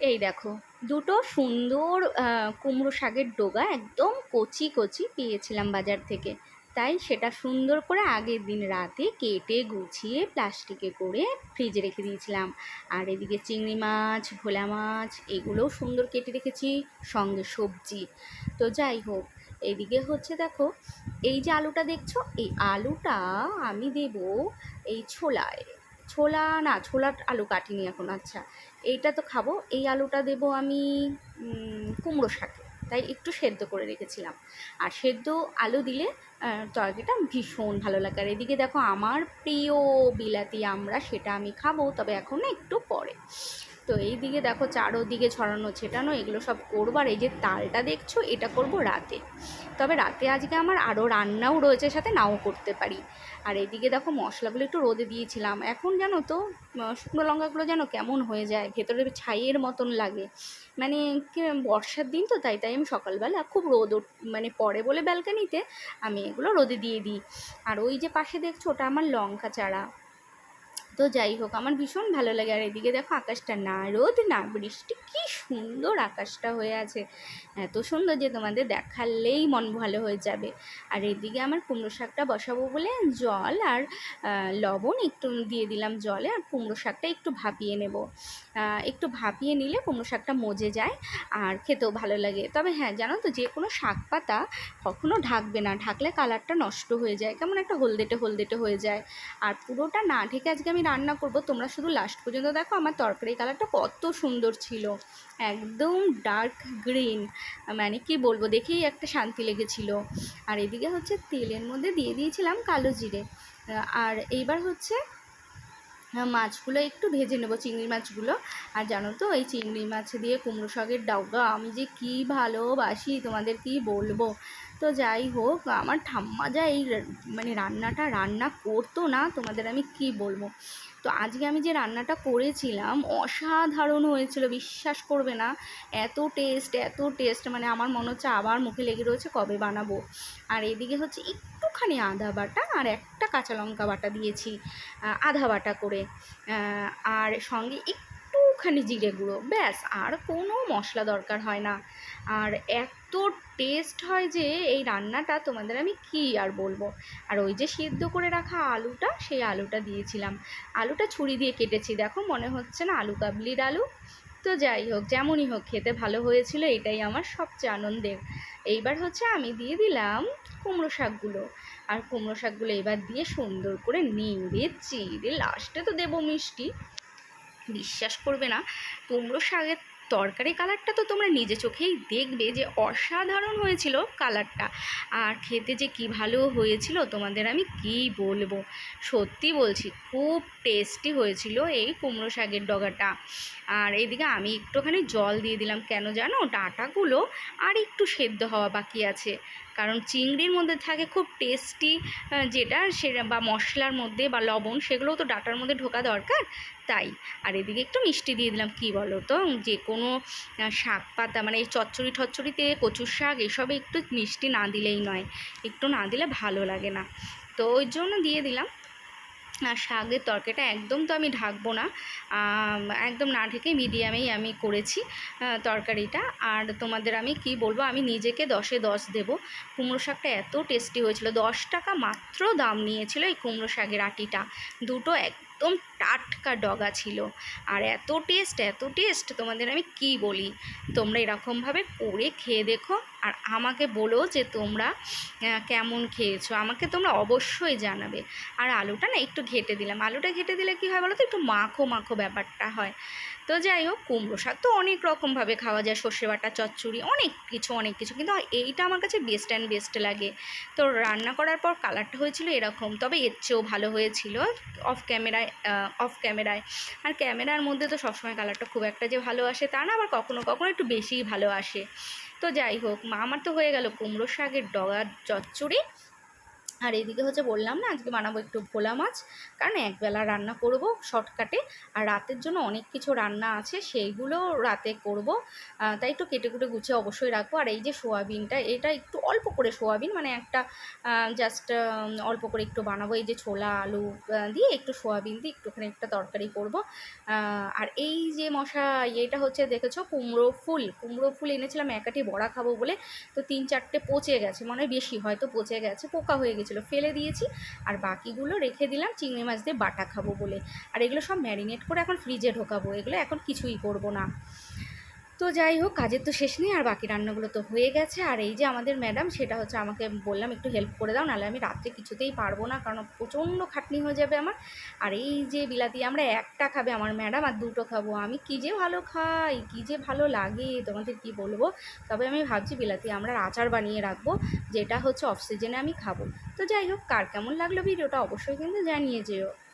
এই দেখো, দুটো সুন্দর কুমড়ো শাকের ডোগা একদম কচি কচি পেয়েছিলাম বাজার থেকে। তাই সেটা সুন্দর করে আগের দিন রাতে কেটে, গুছিয়ে, প্লাস্টিকে করে ফ্রিজে রেখে দিয়েছিলাম। আর এদিকে চিংড়ি মাছ, ভোলা মাছ, এগুলোও সুন্দর কেটে রেখেছি, সঙ্গে সবজি। তো যাই হোক, এদিকে হচ্ছে দেখো, এই যে আলুটা দেখছ, এই আলুটা আমি দেব এই ছোলায়। ছোলা না, ছোলার আলু কাটিনি এখন আচ্ছা। এইটা তো খাব। এই আলুটা দেব আমি কুমড়ো শাকে। তাই একটু সেদ্ধ করে রেখেছিলাম। আর সেদ্ধ আলু দিলে তরকারিটা ভীষণ ভালো লাগে। আর এদিকে দেখো, আমার প্রিয় বিলাতি আমরা, সেটা আমি খাব, তবে এখন একটু পরে। তো এই দিকে দেখো চারোদিকে ছড়ানো ছেটানো এগুলো সব করব। আর এই যে তালটা দেখছ, এটা করব রাতে। তবে রাতে আজকে আমার আরও রান্নাও রয়েছে সাথে, নাও করতে পারি। আর এদিকে দেখো মশলাগুলো একটু রোদে দিয়েছিলাম। এখন জানো তো শুকনো লঙ্কাগুলো যেন কেমন হয়ে যায়, ভেতরে ছাইয়ের মতন লাগে। মানে বর্ষার দিন তো, তাই তাই আমি সকালবেলা খুব রোদ মানে পড়ে বলে ব্যালকানিতে আমি এগুলো রোদে দিয়ে দিই। আর ওই যে পাশে দেখছ, ওটা আমার লঙ্কা চারা। তো যাই হোক, আমার ভীষণ ভালো লাগে। আর এদিকে দেখো আকাশটা না, রোদ না, বৃষ্টি, কি সুন্দর আকাশটা হয়ে আছে। এত সুন্দর যে তোমাদের দেখালেই মন ভালো হয়ে যাবে। আর এদিকে আমার কুমড়ো শাকটা বসাবো বলে জল আর লবণ একটু দিয়ে দিলাম জলে আর কুমড়ো শাকটা একটু ভাপিয়ে নেব। একটু ভাপিয়ে নিলে কুমড়ো শাকটা মজে যায় আর খেতেও ভালো লাগে। তবে হ্যাঁ জানো তো যে কোনো শাক পাতা কখনো ঢাকবে না। ঢাকলে কালারটা নষ্ট হয়ে যায়, কেমন একটা হলদেটে হলদেটে হয়ে যায়। আর পুরোটা না ঢেকে আজকে আমি রান্না করব, তোমরা শুধু লাস্ট পর্যন্ত দেখো আমার তরকারি কালারটা কত সুন্দর ছিল। একদম ডার্ক গ্রিন মানে কি বলব, দেখেই একটা শান্তি লেগেছিল। আর এদিকে হচ্ছে তেলের মধ্যে দিয়ে দিয়েছিলাম কালো জিরে। আর এইবার হচ্ছে মাছগুলো একটু ভেজে নেব, চিংড়ি মাছগুলো। আর জানো তো, এই চিংড়ি মাছ দিয়ে কুমড়ো শাকের ডাউগা আমি যে কী ভালোবাসি, তোমাদের কি বলব? তো যাই হোক, আমার ঠাম্মা যা এই মানে রান্নাটা রান্না করতো না, তোমাদের আমি কি বলব? তো আজকে আমি যে রান্নাটা করেছিলাম, অসাধারণ হয়েছিল, বিশ্বাস করবে না। এত টেস্ট এত টেস্ট মানে আমার মনে হচ্ছে আবার মুখে লেগে রয়েছে, কবে বানাবো? আর এদিকে হচ্ছে একটুখানি আদা বাটা আর একটা কাঁচা লঙ্কা বাটা দিয়েছি আধা বাটা করে। আর সঙ্গে একটুখানি জিরে গুঁড়ো, ব্যাস, আর কোনো মশলা দরকার হয় না। আর এত টেস্ট হয় যে এই রান্নাটা তোমাদের আমি কি আর বলব? আর ওই যে সিদ্ধ করে রাখা আলুটা, সেই আলুটা দিয়েছিলাম। আলুটা ছুরি দিয়ে কেটেছি, দেখো মনে হচ্ছে না আলু কাবলির আলু। তো যাই হোক, যেমনই হোক, খেতে ভালো হয়েছিল, এটাই আমার সবচেয়ে আনন্দের। এইবার হচ্ছে আমি দিয়ে দিলাম কুমড়ো শাকগুলো। আর কুমড়ো শাকগুলো এবার দিয়ে সুন্দর করে নেড়ে চিড়ে লাস্টে তো দেবো মিষ্টি। বিশ্বাস করবে না। কুমড়ো শাকের তরকারি কালারটা তো তোমরা নিজে চোখেই দেখবে যে অসাধারণ হয়েছিল কালারটা। আর খেতে যে কি ভালো হয়েছিল তোমাদের আমি কি বলব? সত্যি বলছি, খুব টেস্টি হয়েছিল এই কুমড়ো শাকের ডগাটা। আর এদিকে আমি একটুখানি জল দিয়ে দিলাম, কেন জানো? ডাঁটাগুলো আর একটু সেদ্ধ হওয়া বাকি আছে। কারণ চিংড়ির মধ্যে থাকে খুব টেস্টি যেটা সেটা বা মশলার মধ্যে বা লবণ, সেগুলোও তো ডাটার মধ্যে ঢোকা দরকার, তাই। আর এদিকে একটু মিষ্টি দিয়ে দিলাম, কি বলো তো যে কোনো শাক পাতা মানে এই চচ্চড়ি ঠচ্চড়িতে কচুর শাক, এসবে একটু মিষ্টি না দিলেই নয়। একটু না দিলে ভালো লাগে না। তো ওই জন্য দিয়ে দিলাম। আর শাকের তরকারিটা একদম তো আমি ঢাকবো না। একদম না ঢেকে মিডিয়ামেই আমি করেছি তরকারিটা। আর তোমাদের আমি কি বলব, আমি নিজেকে দশে দশ দেবো। কুমড়ো শাকটা এত টেস্টি হয়েছিল, দশ টাকা মাত্র দাম নিয়েছিল এই কুমড়ো শাকের আটিটা। দুটো একদম টাটকা ডগা ছিল। আর এত টেস্ট এত টেস্ট তোমাদের আমি কি বলি? তোমরা এরকমভাবে করে খেয়ে দেখো আর আমাকে বলো যে তোমরা কেমন খেয়েছো? আমাকে তোমরা অবশ্যই জানাবে। আর আলুটা না একটু ঘেটে দিলাম। আলুটা ঘেটে দিলে কী হয় বলো তো একটু মাখো মাখো ব্যাপারটা হয়। তো যাই হোক, কুমড়ো শাক তো অনেক রকমভাবে খাওয়া যায়, সর্ষে বাটা, চচ্চড়ি, অনেক কিছু অনেক কিছু। কিন্তু এইটা আমার কাছে বেস্ট অ্যান্ড বেস্ট লাগে। তো রান্না করার পর কালারটা হয়েছিল এরকম, তবে এর চেয়েও ভালো হয়েছিল অফ ক্যামেরায় অফ ক্যামেরায় আর ক্যামেরার মধ্যে তো সবসময় কালারটা খুব একটা যে ভালো আসে তা না, আবার কখনো কখনো একটু বেশিই ভালো আসে। তো যাই হোক, মা, আমার তো হয়ে গেল কুমড়ো শাকের ডগার চচ্চড়ি আর এদিকে হচ্ছে বললাম না, আজকে বানাবো একটু ভোলা মাছ। কারণ একবেলা রান্না করব শর্টকাটে, আর রাতের জন্য অনেক কিছু রান্না আছে, সেইগুলো রাতে করব। তাই একটু কেটে কুটে গুছিয়ে অবশ্যই রাখব। আর এই যে সোয়াবিনটা, এটা একটু অল্প করে সোয়াবিন মানে একটা জাস্ট অল্প করে একটু বানাবো। এই যে ছোলা, আলু দিয়ে একটু সোয়াবিন দিয়ে একটুখানি একটা তরকারি করব। আর এই যে মশা এটা হচ্ছে দেখেছ, কুমড়ো ফুল। কুমড়ো ফুল এনেছিলাম একাটি বড়া খাব বলে। তো তিন চারটে পচে গেছে, মনে বেশি হয়তো পচে গেছে, পোকা হয়ে গেছিল ফেলে দিয়েছি আর বাকিগুলো রেখে দিলাম, চিংড়ি মাছ দিয়ে বাটা খাব বলে। আর এগুলো সব ম্যারিনেট করে এখন ফ্রিজে ঢোকাবো। এগুলো এখন কিছুই করব না। তো যাই হোক, কাজের তো শেষ নেই, আর বাকি রান্নাগুলো তো হয়ে গেছে। আর এই যে আমাদের ম্যাডাম, সেটা হচ্ছে আমাকে বললাম, একটু হেল্প করে দাও, নাহলে আমি রাত্রে কিছুতেই পারব না, কারণ প্রচণ্ড খাটনি হয়ে যাবে আমার। আর এই যে বিলাতি, আমরা একটা খাবে আমার ম্যাডাম, আর দুটো খাব আমি। কী যে ভালো খাই, কী যে ভালো লাগে, তোমাদের কি বলব? তবে আমি ভাবছি, বিলাতি, আমরা আচার বানিয়ে রাখব, যেটা হচ্ছে অফ সিজনে আমি খাব। তো যাই হোক, কার কেমন লাগল ভিডিওটা অবশ্যই কিন্তু জানিয়ে যেও।